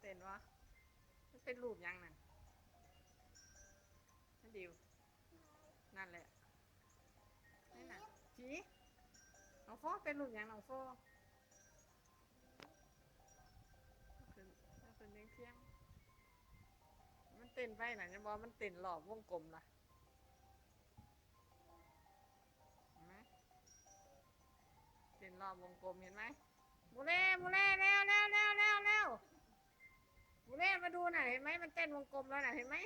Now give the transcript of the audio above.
เต้นวะเป็นรูปยังนั่นนั่นดิว นั่นแหละนั่นน่ะจีน้องโฟเป็นรูปยังน้องโฟขึ้นขึ้นเลี้ยงเที่ยงมันเต้นไปไหนจะบอกมันเต้นรอบวงกลมล่ะเห็นไหมเต้นรอบวงกลมเห็นไหมมูเล่มูเล่เร็วเร็ว ดูหน่อยเห็นไหมมันเต้นวงกลมแล้วน่ะเห็นไหม